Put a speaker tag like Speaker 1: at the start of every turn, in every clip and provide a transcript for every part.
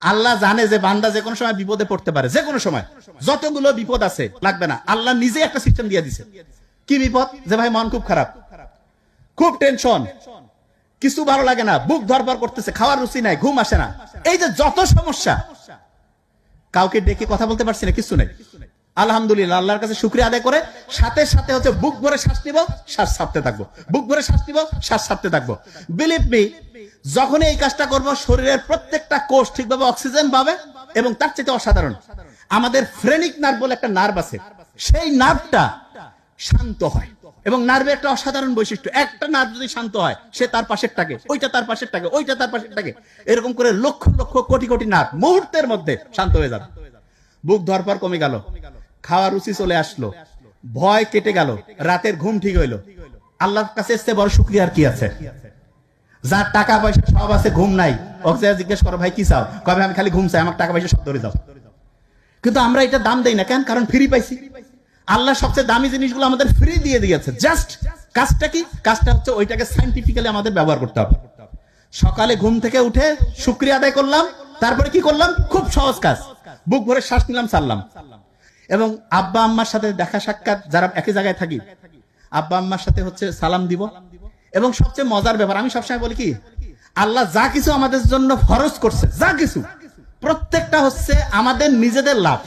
Speaker 1: আল্লাহ জানে যে বান্দা যে কোনো সময় বিপদে পড়তে পারে, যে কোনো সময়। যতগুলো বিপদ আছে, লাগবে না। আল্লাহ নিজে একটা সিস্টেম দিয়ে দিছে। কি বিপদ? যে ভাই মন খুব খারাপ। খুব টেনশন কিছু ভালো লাগে না। বুক ধরপর করতেছে, খাওয়ার রুচি নাই, ঘুম আসে না। এই যে যত সমস্যা, কাউকে ডেকে কথা বলতে পারছি না, কিছু নাই। আলহামদুলিল্লাহ, আল্লাহর কাছে শুক্রিয়া আদায় করে, সাথে সাথে হচ্ছে বুক ভরে শ্বাস নিব, শ্বাস ছাড়তে থাকব। বুক ভরে শ্বাস নিব, শ্বাস ছাড়তে থাকব। বিলিভ মি যখনই এই কাজটা করব, শরীরের প্রত্যেকটা কোষ ঠিকভাবে অক্সিজেন পাবে এবং তার চেয়ে অসাধারণ। আমাদের ফ্রেনিক নার্ভ বলে একটা নার্ভ আছে। সেই নার্ভটা শান্ত হয় এবং নার্ভের একটা অসাধারণ বৈশিষ্ট্য। একটা নার্ভ যদি শান্ত হয়, সে তার পাশের টাকে ওইটা তার পাশের টাকে ওইটা তার পাশের টাকে এরকম করে লক্ষ লক্ষ কোটি কোটি নার্ভ মুহূর্তের মধ্যে শান্ত হয়ে যাবে। বুক ধরপর কমে গেল। খাওয়ার রুচি চলে আসলো। ভয় কেটে গেল। রাতের ঘুম ঠিক হইল। আল্লাহর কাছে এসছে বড় শুক্রিয়ার কি আছে? যার টাকা পয়সা সব আছে, ঘুম নাই। ওকে জিজ্ঞেস করো, ভাই, কি চাও? কবে আমি খালি ঘুম চাই। আমার টাকা পয়সা সব ধরে যাও। কিন্তু আমরা এটা দাম দেই না কেন? কারণ ফ্রি পাইছি। আল্লাহ সবচেয়ে দামি জিনিসগুলো আমাদের ফ্রি দিয়ে দিয়েছে। জাস্ট কাজটা কি? কাজটা হচ্ছে ওইটাকে সাইন্টিফিক্যালি আমাদের ব্যবহার করতে হবে। সকালে ঘুম থেকে উঠে শুক্রিয়া আদায় করলাম। তারপরে কি করলাম? খুব সহজ কাজ। বুক ভরে শ্বাস নিলাম, ছাড়লাম। এবং আব্বা আম্মার সাথে দেখা সাক্ষাৎ যারা একই জায়গায় থাকি, আব্বা আম্মার সাথে হচ্ছে সালাম দিব। এবং সবচেয়ে মজার ব্যাপার, আমি সবসময় বলি কি, আল্লাহ যা কিছু আমাদের জন্য ফরজ করছে, যা কিছু, প্রত্যেকটা হচ্ছে আমাদের নিজেদের লাভ।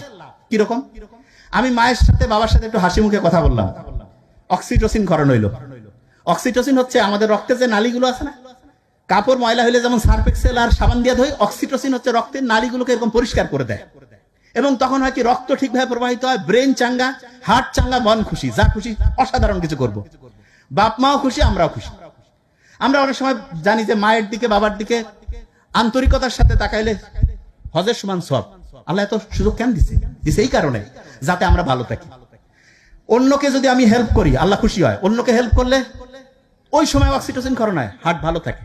Speaker 1: কীরকম? আমি মায়ের সাথে বাবার সাথে একটু হাসি মুখে কথা বললাম। অক্সিটোসিন করণ হইল। অক্সিটোসিন হচ্ছে আমাদের রক্তের যে নালীগুলো আছে না, কাপড় ময়লা হইলে যেমন সার্ফ এক্সেল আর সাবান দিয়ে ধোয় অক্সিটোসিন হচ্ছে রক্তের নালীগুলোকে এরকম পরিষ্কার করে দেয়। এবং তখন হয় কি রক্ত ঠিকভাবে প্রবাহিত হয়, ব্রেন চাঙ্গা, হার্ট চাঙ্গা, মন খুশি, যা খুশি, অসাধারণ কিছু করব। বাপ মাও খুশি, আমরাও খুশি। আমরা অনেক সময় জানি যে মায়ের দিকে, বাবার দিকে আন্তরিকতার সাথে তাকাইলে হজের সমান সব আল্লাহ এত সুযোগ কেন দিছে? দিছে এই কারণে, যাতে আমরা ভালো থাকি। অন্যকে যদি আমি হেল্প করি, আল্লাহ খুশি হয়, অন্যকে হেল্প করলে ওই সময় অক্সিটোসিন হয় হার্ট ভালো থাকে।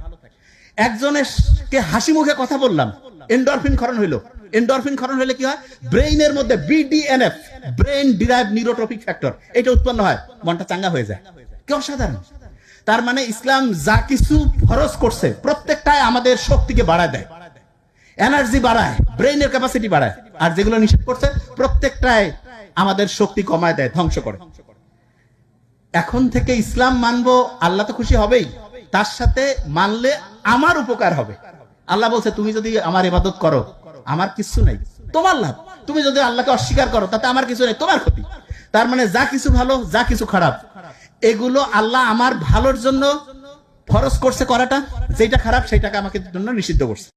Speaker 1: একজনের কে হাসি মুখে কথা বললাম এন্ডরফিন খরণ হইল এন্ডরফিন খরণ হলে কি হয়? ব্রেইনের মধ্যে BDNF brain derive neurotropic factor এটা উৎপন্ন হয়। মনটা চাঙ্গা হয়ে যায়। কি অসাধারণ। তার মানে ইসলাম যা কিছু ফরজ করছে, প্রত্যেকটাই আমাদের শক্তিকে বাড়ায় দেয়। এনার্জি বাড়ায় ব্রেইনের ক্যাপাসিটি বাড়ায়। আর যেগুলো নিষেধ করছে, প্রত্যেকটাই আমাদের শক্তি কমায় দেয়, ধ্বংস করে। এখন থেকে ইসলাম মানবো, আল্লাহ তো খুশি হবেই। তার সাথে মানলে আমার উপকার হবে। আল্লাহ বলছে, তুমি যদি আমার ইবাদত করো আমার কিছু নাই। তোমার লাভ। তুমি যদি আল্লাহকে অস্বীকার করো, তাতে আমার কিছু নেই, তোমার ক্ষতি। তার মানে যা কিছু ভালো, যা কিছু খারাপ, এগুলো আল্লাহ আমার ভালোর জন্য ফরজ করছে করাটা যেটা খারাপ সেটাকে আমাকে জন্য নিষিদ্ধ করছে।